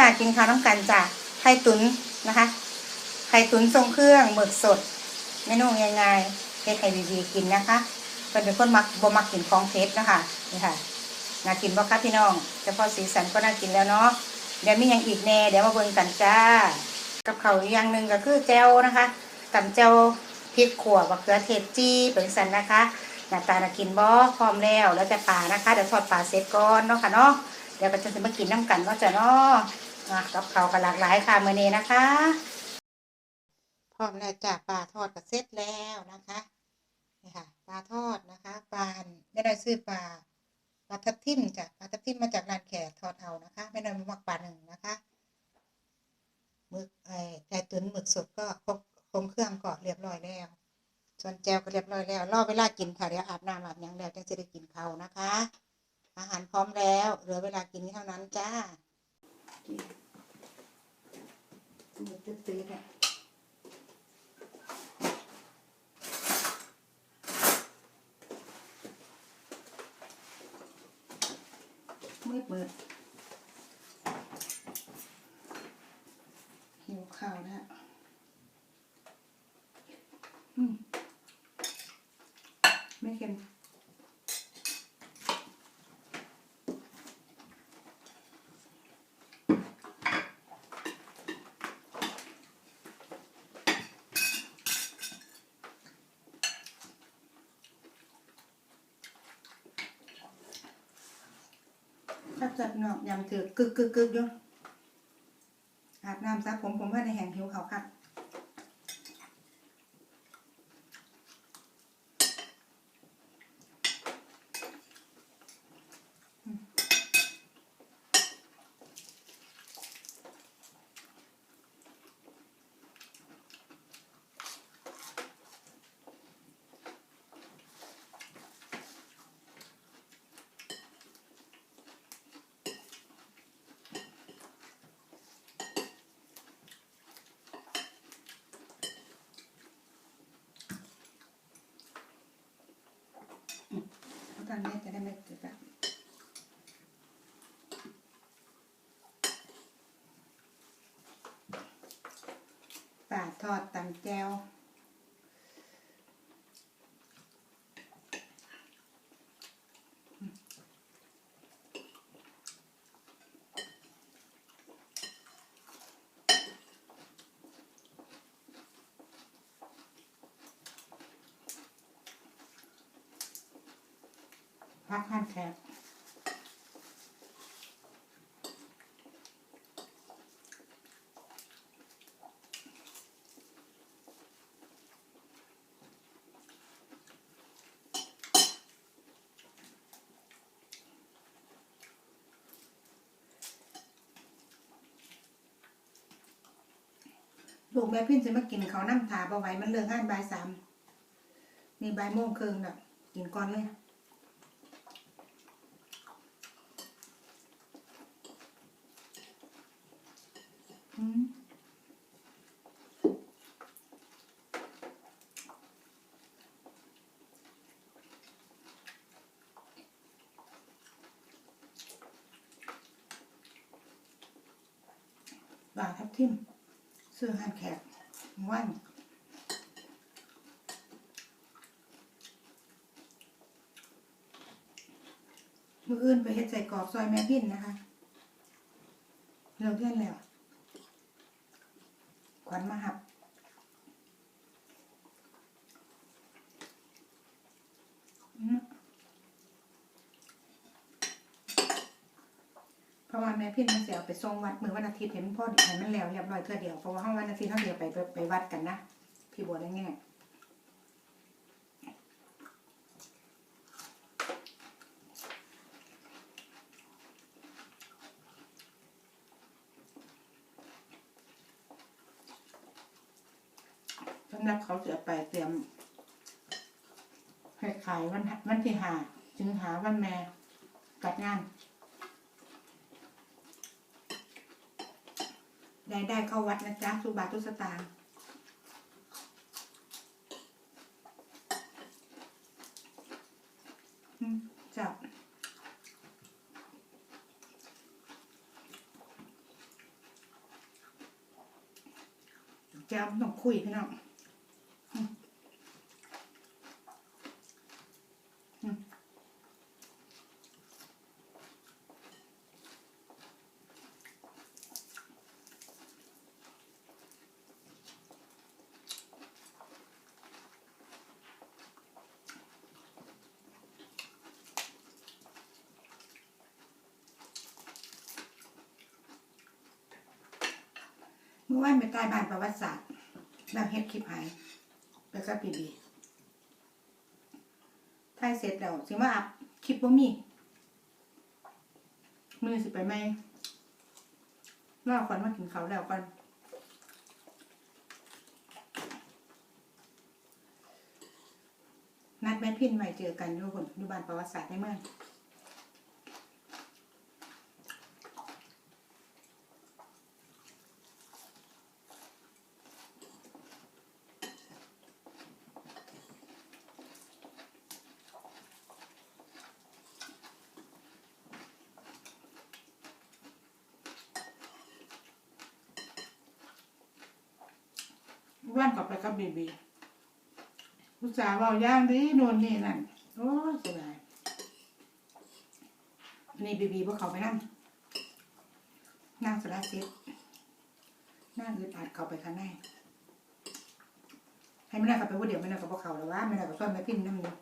จ้ากินข้าวน้ำกันจ้าไข่ตุ๋นนะคะ ไข่ตุ๋นทรงเครื่องหมึกสดเมนูง่ายๆให้ใครดีๆกินนะคะเป็นเป็นคนมักบ่มักกินของเผ็ดนะคะนี่ค่ะน่ากินบ่คะพี่น้องเฉพาะสีสันก็น่ากินแล้วเนาะเดี๋ยวมีอย่างอีกแน่เดี๋ยวมาเบิ่งกันจ้า กับเขาอย่างหนึ่งก็คือแจวนะคะตำแจวพริกขั่วบักเขือเทศจี้เป็นสันนะคะหน้าตาน่ากินบ่พร้อมแล้วแล้วแต่ปลานะคะเดี๋ยวทอดปลาเสร็จก่อนเนาะค่ะเนาะเดี๋ยวก็จะมากินน้ำกันเนาะจ้ะเนาะ อะกับเขาวกันหลากหลายค่ะมื้อนี้นะคะ พร้อมแล้วจ้ะปลาทอดก็เสร็จแล้วนะคะนี่ค่ะปลาทอดนะคะปลาไม่ได้ซื้อปลาปลาทับทิมจ้ะปลาทับทิมมาจากร้านแขกทอดเอานะคะไม่ได้มาหมักปลาหนึ่งนะคะหมึกไอ้ไก่ตุ๋นหมึกสดก็ครบครบเครื่องก็เรียบร้อยแล้วส่วนแจวก็เรียบร้อยแล้วรอเวลากินค่ะเดี๋ยวอาบน้ำอาบยังแล้วจึงจะได้กินเขานะคะ อาหารพร้อมแล้วเหลือเวลากินเท่านั้นจ้า มือตื้อๆเนี่ยมืดมืดหิวข้าวแล้วอืมไม่เค็ม จัดเนาะยำถือกึกกึกกึกอยู่อาบน้ำซักผมผมว่าในแห่งหิวเขาวค่ะ เพราะตอนนี้จะได้ไม่เกิดแบบปลาทอดตำแจว พักขั้นแคบลูกแม่พินจะมากินเขาน้ำถาบ่ไหวมันเลิกงานบ่ายสามมีบ่ายโมงครึ่งน่ะ กินก่อนเลย อืมบาทับทิมเสื้อหันแขกว่านมืออื่นไปเฮ็ดใส่กรอบซอยแม่พินนะคะเลิกเล่นแล้วญมาหับ อืม เพราะว่าแม่พี่มันเสียเอาไปส่งวัดมือวันอาทิตย์เห็นพ่อเห็นมันแล้วเรียบร้อยเท่าเดียวเพราะว่าห้องวันอาทิตย์เท่าเดียวไปไปวัดกันนะพี่บัวได้แง่สำหรับเขาเสียไปเตรียมขายวันวันที่หาจึงหาวันแม่กัดงาน ได้เข้าวัดนะจ๊ะสุบาทุสตางจับจำต้องคุยพี่น้อง วัติศาสตร์แล้วเฮ็ดคลิปหายแล้วก็ปีบีถ่ายเสร็จแล้วสิมาอัพคลิปบ่มีมือสิไปไหมรอก่อนมากินเขาแล้วก่อนนัดแม่พินไว้เจอกันอยู่คนอยู่บ้านประวัติศาสตร์ในเมือง ว่านกลับไปกับบีบีอุตส่าวเอาย่างดีโน่นนี่นั่นโอ้เสียดายนี่บีบีพวกเขาไปนั่งนั่งสลัดซิดนั่งอึดอัดเขาไปข้างในให้ไม่ได้กับไปว่าเดี๋ยวไม่ได้กับพวกเขาแล้วว่าไม่ได้กับซ่อนไม่พินนั่นอยู่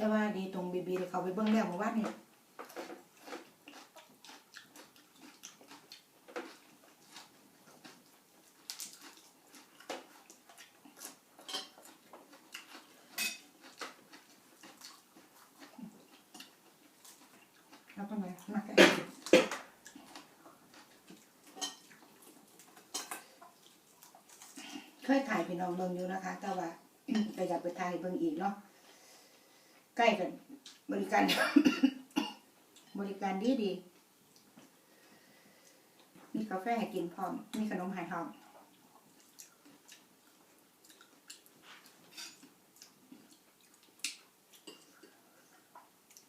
แต่ว่าดีตรงบีบี เขาไปเบิ้งแล้วเมื่อวานนี่เราต้องไหนมาแกะเคยถ่ายพี่น้องเบิ่งอยู่นะคะ แต่ว่าก็อยากไปถ่ายเบิ่งอีกเนาะใกล้กัน บริการ บริการดีดี มีกาแฟให้กินพร้อม มีขนมให้พร้อม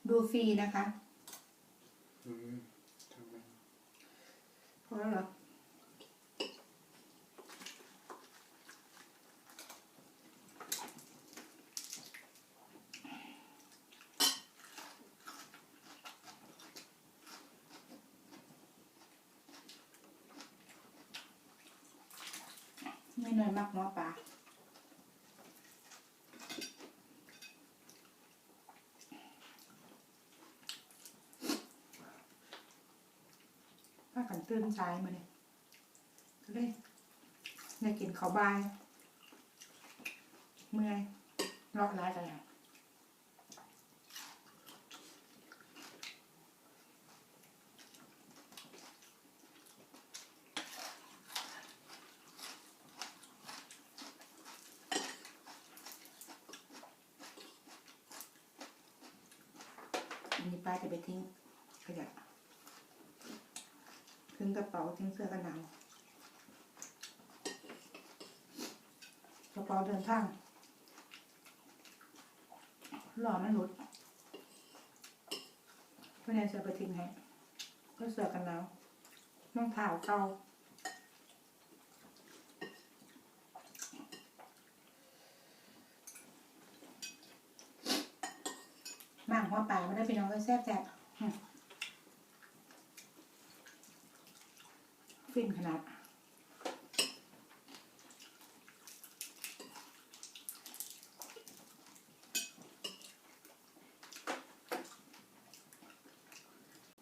ดูฟรีนะคะอืมทำไมพอแล้วเหรอ ไม่อยมากเนาะปลาถ้ากันตื่นสายมาเนี่ยก็เลยได้กินข้าวบาย เมื่อยรอดร้ายกันแล้ว อันนี้ป้าจะไปทิ้ง ขยะทิ้งกระเป๋าทิ้งเสื้อกันหนาวกระเป๋าเดินทางหล่อไม่หลุดเพื่อนจะไปทิ้งให้ก็เสื้อกันหนาวน้องเท้าเก่า มั่งวปลาไม่ได้ไปน้องก็แซ่บแซ่บฟินขนาด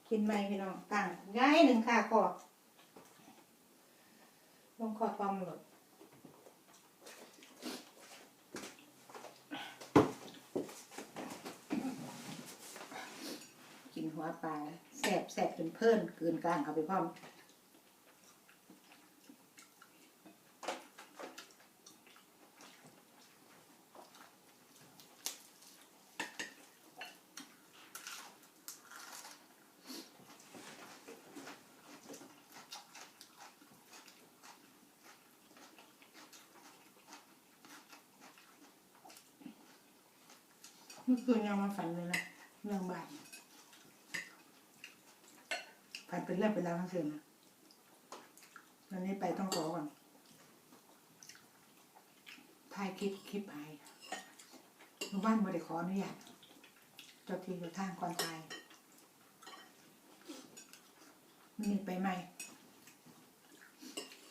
กินไหมพี่น้องต่างง่ายหนึ่งค่ะขอบลงขอบความหลด เพิ่นเกินกลางเข้าไปพร้อมเมื่อคืนยังมาฝันเลยนะเรื่องบ้าน เป็นเรื่องเป็นราวทั้งคืนนะวันนี้ไปต้องขอก่อนถ่ายคลิปคลิปหายหมู่บ้านบริขออนุญาตเจ้าที่เจ้าทางก่อนตายมีไปไหม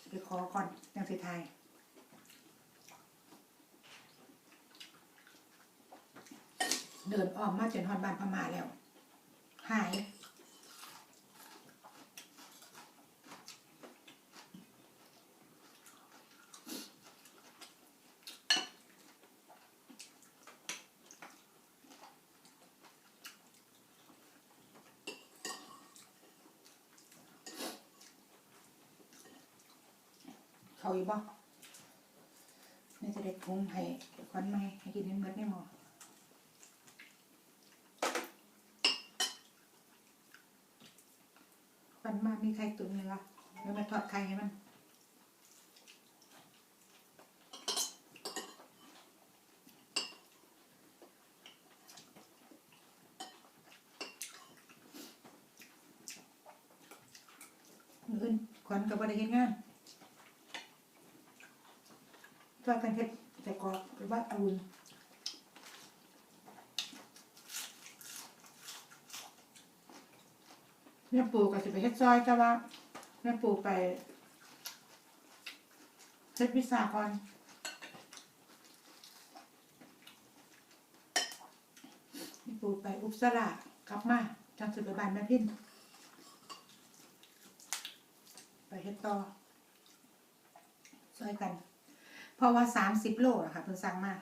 ไปขอก่อนยังสิทายเดินออกมาจนฮอดบ้านพม่าแล้ว หาย เขาอีกบ่นี่จะได้ปรุงให้ ควันไหมให้กินให้เบิดไม่หมอมันมามีไข่ตุ๋นเลยวะแล้วมาทอดไข่ให้มัน มื้ออื่นขวัญกับบริเฮ็ดงานช่วยกันเฮ็ดแต่กรอกหรือว่าอุ่นแม่ ปูก็สิไปเฮ็ดซอยแต่ว่าแม่ปูไปเฮ็ดพิซซ่าก่อนแม่ปูไปอุปสรากลับมาจังสิไปบ้านแม่พินไปเฮ็ดต่อช่วยกัน เพราะว่าสามสิบโลอะค่ะเพิ่งสั่งมา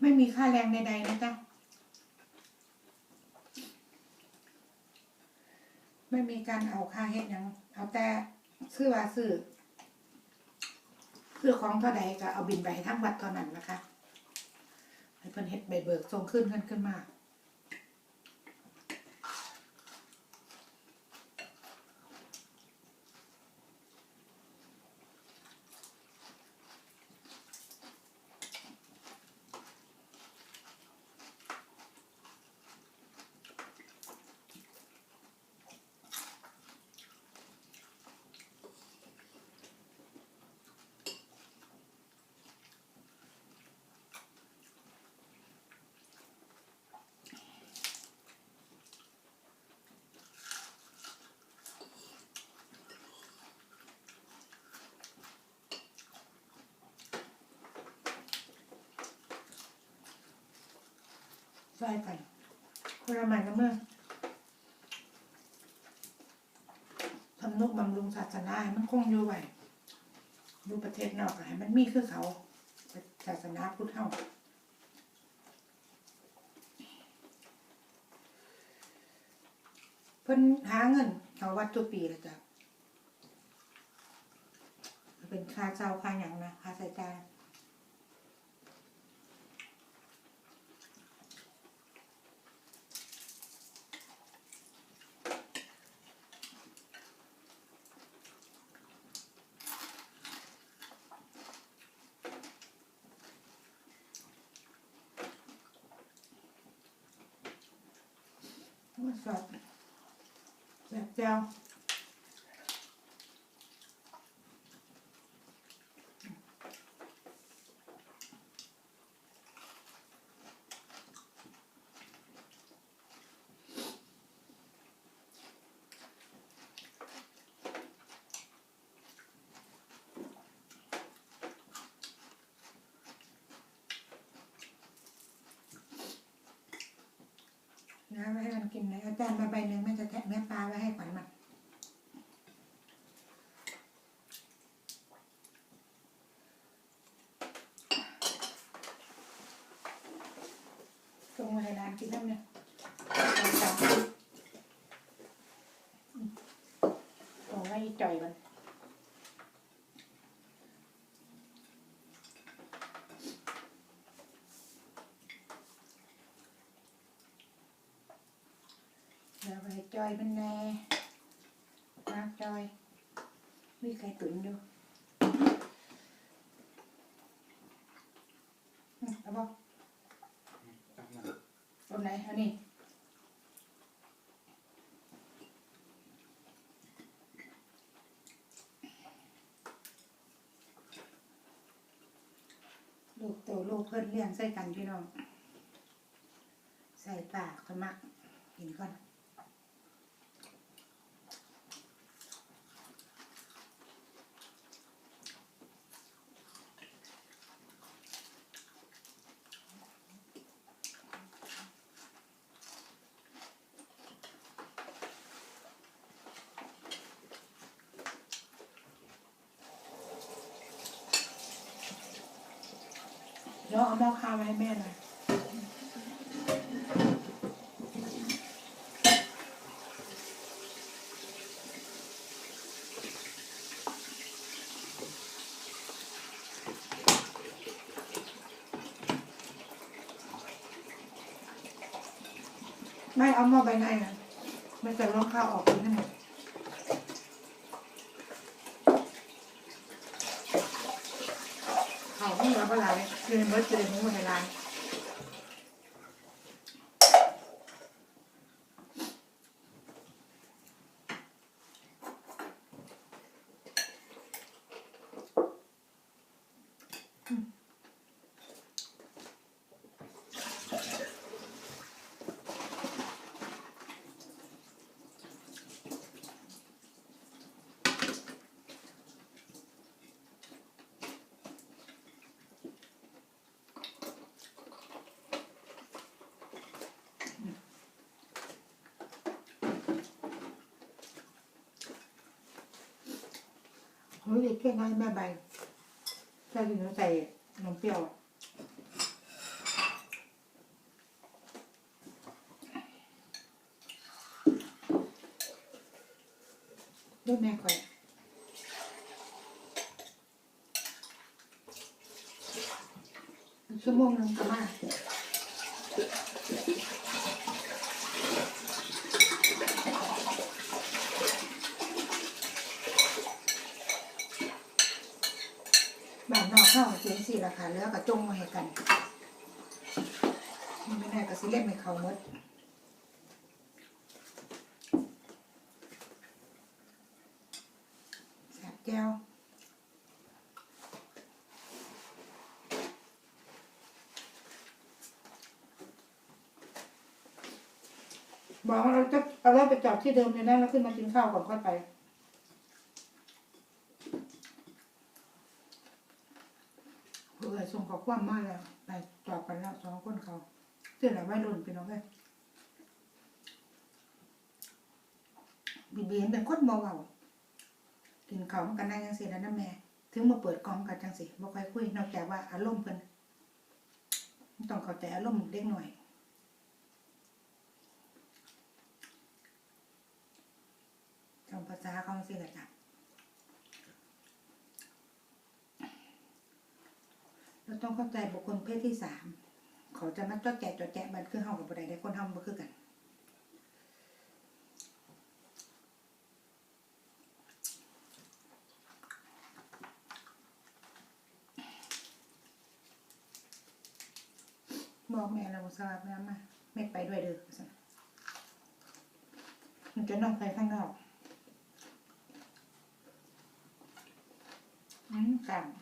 ไม่มีค่าแรงใดๆนะจ๊ะ ไม่มีการเอาค่าเฮ็ดยัง เอาแต่ซื้อว่าซื้อคือของเท่าใดก็เอาบินไปให้ทั้งวัดเท่านั้นนะคะให้เพิ่นเฮ็ดใบเบิกส่งขึ้นขึ้นขึ้นมา ช่วยกัน คนละไม้ละเมื่อทำนุบำรุงศาสนาให้มันคงอยู่ไว้ดูประเทศนอกให้มันมีคือเขาศาสนาพุทธเฮาเพิ่นหาเงินเอาวัดตัวปีละจ้ะเป็นค่าเช่าค่าหยังนะค่าใช้จ่าย มาสดแบบเจ้านะ ไว้ให้มันกินนะอาจารย์มาใบหนึ่งแม่จะแทะแม่ปลาไว้ให้ขวัญมันส่งมาให้ร้านกินน้ำเนี่ยส่งให้จ่อยมัน ดี๋ยวไปจอยมันแน่มากจอย มีไข่ตุ๋นอยู่อืมเอาบอกตรงไหนอันนี้ลูกโตลูกเพิ่นเลี้ยงใส่กันพี่น้อง ใส่ปากคนมักกินก่อน เดี๋ยวเอาหม้อข้าวมาให้แม่หน่อย ไม่เอาหม้อใบในนะมันจะร้องข้าวออกนให้หมดข้าวไม่เหลือเท่าไหร่กินเบิร์ตจะได้หมูในร้าน เฮ้ยเก่งไงแม่ใบใส่กินแล้วใส่นมเปรี้ยวด้วยแม่คอยชั่วโมงนึงก็มาบ้านนอก เข้าเสียงสี่ราคาแล้วก็จงมาให้กันไม่ได้ก็สิเล่นไม่เขาหมดแสบแก้วบอกว่าเราจะเอารถไปจอดที่เดิมเลยนะแล้วขึ้นมากินข้าวก่อนค่อยไป เพื่อส่งขอความมาแล้วไปจอดกันแล้วสองคนเขาเสื้อหนาไว้รุ่นพี่น้องเลยบีบีเห็นเป็นคนเบาๆกินเขามันกันนั่งยังสิแล้วนะแม่ ถึงมาเปิดกล้องกันจังสิบ่ค่อยคุย นอกจากว่าอารมณ์เพิ่นต้องเข้าใจอารมณ์เด็กหน่อยจำภาษาเขาสิละจ้ะ เราต้องเข้าใจบุคคลเพศที่สามเขาจะมาจ้อแจจ้อแจมันคือเฮากับบุใดได้คนเฮาบ่คือกันบอกแม่เราสลับแม่มาไม่ไปด้วยเด้อมันจะนอกไปข้างนอกอืมกล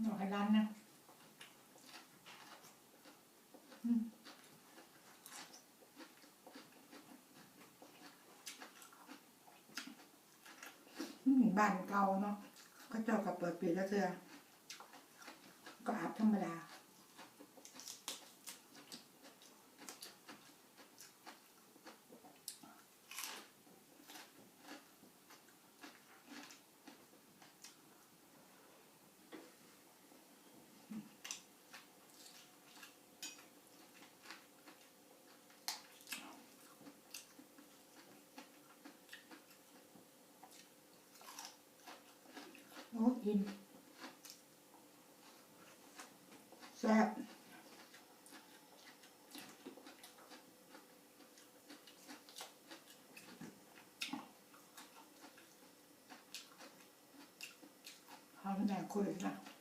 หน่อกให้ร้านนะบ้านเก่าเนาะก็เจ้ากับเปิดปิดแล้วเธอก็อาบธรรมดา กินแซ่บคุยนะ。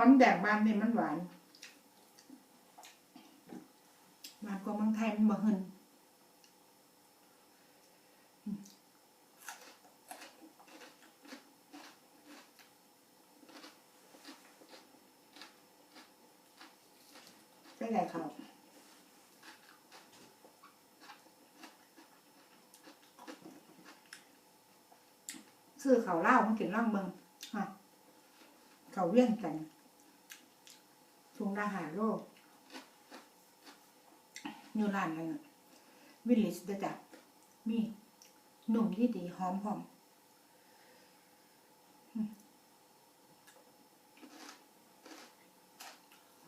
อมแดกบานนี่มันหวานหวานกว่าเมืองไทยมันบ่หึนอืมได้ไงครับซื้อเขาวเหล้ามันกินร่องเบิงฮะเขาเวียนกัน ทุงราหาโลกอยู่ร้านนั้นน่ะวิลลิสเดจ้ะมีหนุ่มที่ดีหอมหอมอืม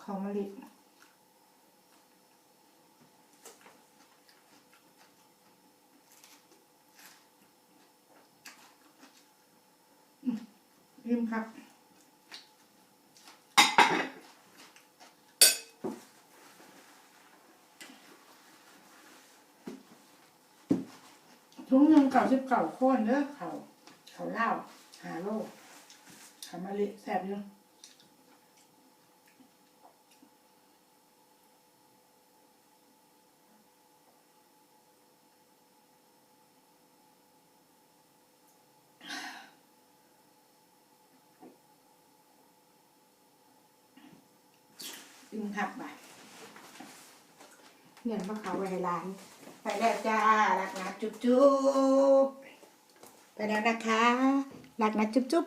เขามลิริมครับ ถุงหนึ่งเก่าสิบเก่าโค่นเด้อเขาเขาเล่าหาโลกขามาลิแซ่บอยู่ดึงหักไปเงินมาเขาไว้ให้ร้าน ไปแล้วจ้ารักนะจุ๊บจุ๊บไปแล้วนะคะรักนะจุ๊บจุ๊บ